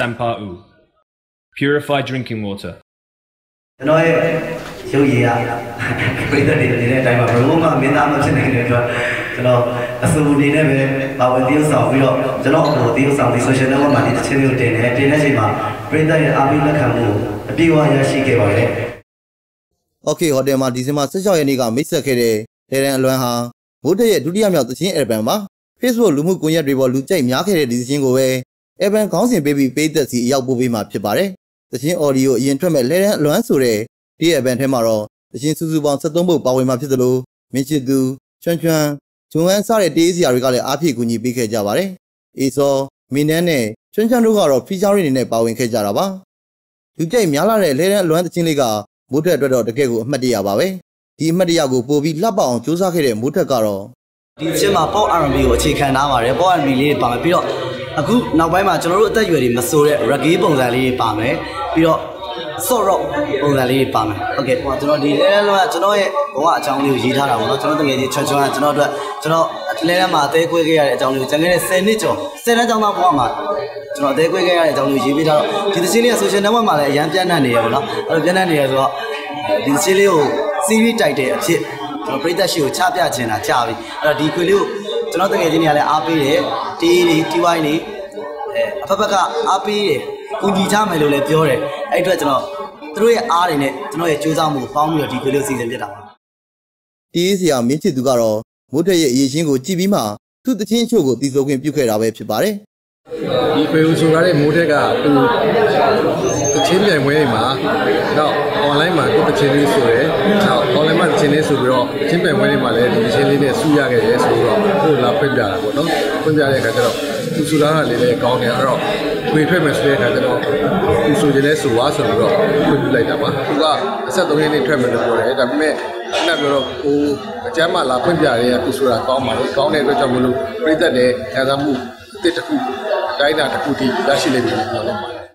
Sampa'u. Purified drinking water. ကျွန်တော်ရဲ့ရုပ်ရည်ရပြည်သက်တွေနေတဲ့အတိုင်းမှာဘယ်လိုမှမင်းသားမဖြစ်နိုင်တဲ့အတွက်ကျွန်တော်အစူအနေနဲ့ပဲပါဝင်တည်ဆောင်ပြီးတော့ကျွန်တော်အပေါ်တည်ဆောင်ဒီ social network မှာဒီတစ်ချင်းလေးကိုတင်တယ်တင်တဲ့အချိန်မှာပြည်သက်ရဲ့အားပေးလက်ခံမှုအပြည့်အဝရရှိခဲ့ပါတယ်။ Okay Hotel မှာဒီဇင်ဘာ16ရက်နေ့ကမိတ်ဆက်ခဲ့တဲ့လေရန်အလွမ်းဟာမိုးတက်ရဲ့ဒုတိယမြောက်သချင်း album မှာ Facebook လူမှုကွန်ရက်တွေပေါ်လူကြိုက်များခဲ့တဲ့ဒီသချင်းကိုပဲ album ခေါင်းစဉ်ပေးပြီးပေးသက်စီအရောက်ပို့ပေးမှာဖြစ်ပါတယ်။သချင်း audio အရင်ထွက်မဲ့လေရန်အလွမ်းဆိုတဲ့ဒီ album ထဲမှာတော့သချင်းစုစုပေါင်း73ပုဒ်ပါဝင်မှာဖြစ်သလိုမင်းချစ်သူချွန်းချွန်းဂျုံဟန်စတဲ့တေးစရာတွေကလည်းအားဖြည့်ကူညီပေးခဲ့ကြပါတယ်။အေဆောမင်းနန်းနဲ့ချွန်းချွန်းတို့ကတော့ feature အနေနဲ့ပါဝင်ခဲ့ကြတာပါ။လူကြိုက်များလာတဲ့လေရန်အလွမ်းသချင်းလေးကမိုးထက်အတွက်တော့တကယ့်ကိုအမှတ်တရပါပဲ။ဒီအမှတ်တရကိုပို့ပြီးလှပအောင်စူးစမ်းခဲ့တဲ့မိုးထက်ကတော့ဒီချင်းမှာ pop R&B ကိုအခြေခံထားပါတယ် pop R&B လေးတွေပါမယ်ပြီးတော့ အခုနောက်ပိုင်းမှာကျွန်တော်တို့အသက်အရွယ်တွေမဆိုးတဲ့ reggae ပုံစံလေးတွေပါမယ်ပြီးတော့ soft rock ပုံစံလေးတွေပါမယ်ဟုတ်ကဲ့ဟိုကျွန်တော်ဒီလဲလဲလောကကျွန်တော်ရဲ့ဘဝအကြောင်းလေးကိုရေးထားတာပေါ့နော်ကျွန်တော်တကယ်ကြီးချွတ်ချွတ်ကကျွန်တော်တို့ကျွန်တော်လဲလဲမှာအသေးခွေးခဲ့ရတဲ့အကြောင်းလေးကိုကျန်ခဲ့တဲ့10နှစ်ကျော်10နှစ်ကျောင်းသားဘဝမှာကျွန်တော်အသေးခွေးခဲ့ရတဲ့အကြောင်းလေးကိုရေးပေးထားတော့ဒီသချင်းလေးက social network မှာလည်းအရန်ပြန့်နှံ့နေရပေါ့နော်အဲ့လိုပြန့်နှံ့နေရဆိုတော့ဒီသချင်းလေးကို series တိုက်တဲ့အဖြစ်ကျွန်တော်ပရိသတ်ရှိကိုချပြချင်တာကြပြီအဲ့တော့ဒီခွေလေးကို ကျွန်တော်တကယ်ချင်းတွေကလည်းအားပေးတယ်တီးတွေတီးဝိုင်းတွေအဲအဖက်ဖက်ကအားပေးတယ်ကူညီချမယ်လို့လည်းပြောတယ်အဲ့အတွက်ကျွန်တော်သူတို့ရဲ့အားတွေနဲ့ကျွန်တော်ရဲ့ကြိုးစားမှုကိုပေါင်းပြီးတော့ဒီခွေလေးကိုစီစဉ်ပြတာပါတီးစရာမင်းချစ်သူကတော့မိုးထက်ရဲ့အရေးချင်းကိုကြည့်ပြီးမှသူ့တချင်းအချို့ကိုတည်ဆိုခွင့်ပြုခဲ့တာပဲဖြစ်ပါတယ် ဒီဖေဦးဆိုရတဲ့မိုးထက်ကသူတချင်းပြိုင်ပွဲတွေမှာတော့ online မှာသူတချင်းလေးဆိုတယ်။နောက် online မှာတချင်းလေးဆိုပြီးတော့တချင်းပြိုင်ပွဲတွေမှာလည်းဒီတချင်းလေးနဲ့ဆူရခဲ့တယ်ဆိုတော့ကိုလာဖွင့်ပြတာပေါ့နော်။ဖွင့်ပြတဲ့အခါကျတော့သူဆူလာတာလေးလည်းကောင်းတယ်အဲ့တော့ခွေထွက်မယ်ဆိုတဲ့အခါကျတော့သူဆိုခြင်းလဲဆိုွားဆိုပြီးတော့ဖွင့်ပြလိုက်တာပါ။သူကအဆက်သုံးရက်နေထွက်မယ်လို့ပြောတယ်။ဒါပေမဲ့ခုနပြောတော့ကိုအကျမ်းမှလာဖွင့်ပြရဲသူဆိုတာကောင်းပါလေ။ကောင်းတဲ့အတွက်ကြောင့်မလို့ပြိသက်တဲ့ခံစားမှုအစ်တစ်ခုအ တိုင်းအတာတစ်ခုထိရရှိလိမ့်မယ်လို့ပြောတော့ပါတယ်